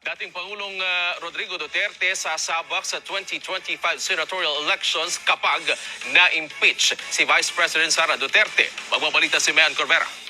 Dating Pangulong ah, Rodrigo Duterte sasabak sa 2025 senatorial elections kapag na-impeach si Vice President Sara Duterte. Magbabalita si Mayan Corbera.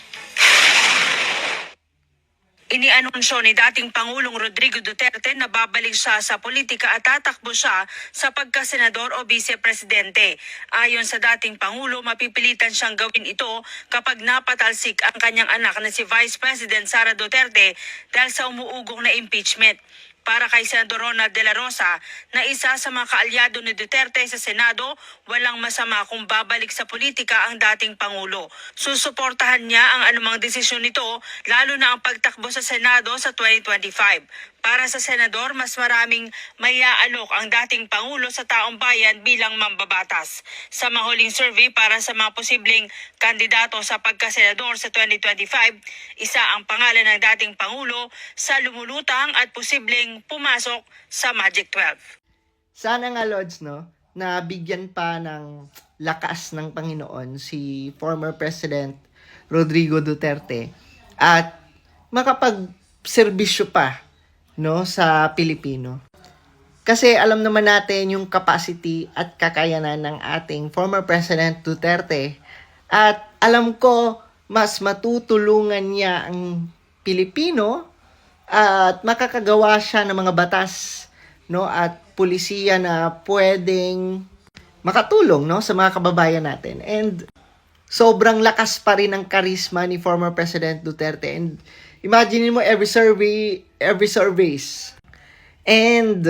Inianunsyo ni dating Pangulong Rodrigo Duterte na babalik siya sa politika at tatakbo siya sa pagkasenador o vice-presidente. Ayon sa dating Pangulo, mapipilitan siyang gawin ito kapag napatalsik ang kanyang anak na si Vice President Sara Duterte dahil sa umuugong na impeachment para kay Senador Ronald De La Rosa na isa sa mga kaalyado ni Duterte sa Senado, walang masama kung babalik sa politika ang dating Pangulo. Susuportahan niya ang anumang desisyon nito, lalo na ang pagtakbo sa Senado sa 2025. Para sa Senador, mas maraming mayaalok ang dating Pangulo sa taong bayan bilang mambabatas. Sa mahuling survey para sa mga posibleng kandidato sa pagkasenador sa 2025, isa ang pangalan ng dating Pangulo sa lumulutang at posibleng pumasok sa Magic 12. Sana nga, Lods, no, na bigyan pa ng lakas ng Panginoon si former President Rodrigo Duterte at makapag-serbisyo pa no sa Pilipino. Kasi alam naman natin yung capacity at kakayanan ng ating former President Duterte. At alam ko mas matutulungan niya ang Pilipino at makakagawa siya ng mga batas no at pulisiya na pwedeng makatulong no sa mga kababayan natin. And sobrang lakas pa rin ng karisma ni former President Duterte. And imagine mo every survey every surveys. And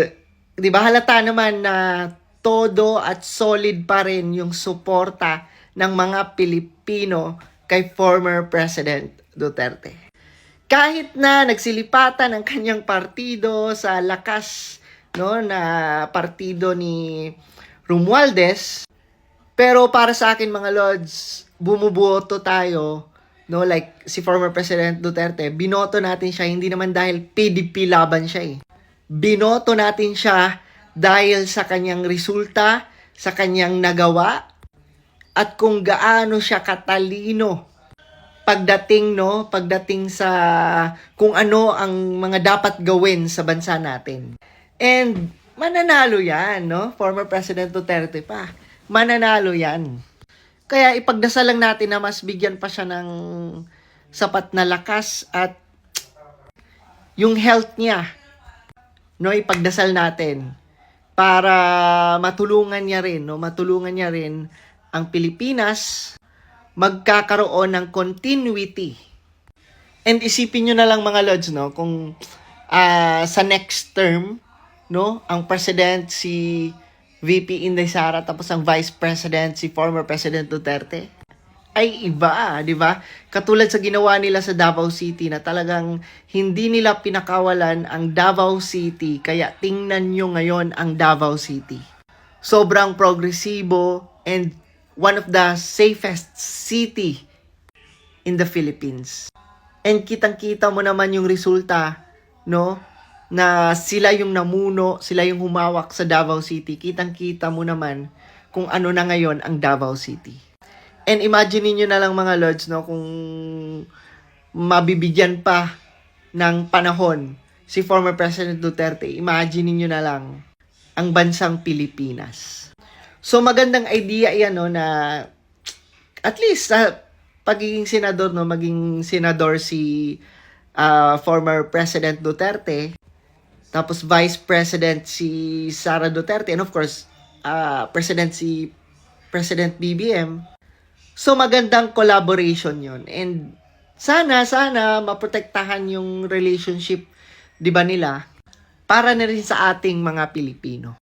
'di ba halata naman na todo at solid pa rin yung suporta ng mga Pilipino kay former President Duterte. Kahit na nagsilipatan ang kanyang partido sa lakas no na partido ni Romualdez pero para sa akin mga lords bumuboto tayo no like si former President Duterte binoto natin siya hindi naman dahil PDP laban siya eh. Binoto natin siya dahil sa kanyang resulta sa kanyang nagawa at kung gaano siya katalino pagdating no pagdating sa kung ano ang mga dapat gawin sa bansa natin. And mananalo yan no? Former president Duterte pa. Mananalo yan kaya ipagdasal lang natin na mas bigyan pa siya ng sapat na lakas at yung health niya no ipagdasal natin para matulungan niya rin no matulungan niya rin ang Pilipinas magkakaroon ng continuity. And isipin nyo na lang mga lords, no, kung ah, sa next term, no, ang president si VP Inday Sara tapos ang vice president si former President Duterte ay iba, di ba? Katulad sa ginawa nila sa Davao City na talagang hindi nila pinakawalan ang Davao City kaya tingnan nyo ngayon ang Davao City. Sobrang progresibo and one of the safest city in the Philippines. And kitang-kita mo naman yung resulta, no? Na sila yung namuno, sila yung humawak sa Davao City. Kitang-kita mo naman kung ano na ngayon ang Davao City. And imagine niyo na lang mga lords, no, kung mabibigyan pa ng panahon si former President Duterte, imagine niyo na lang ang bansang Pilipinas. So magandang idea 'yan no na at least sa pagiging senador no maging senador si ah, former President Duterte tapos Vice President si Sara Duterte and of course ah, President si President BBM. So magandang collaboration 'yon and sana sana maprotektahan yung relationship 'di ba nila para na rin sa ating mga Pilipino.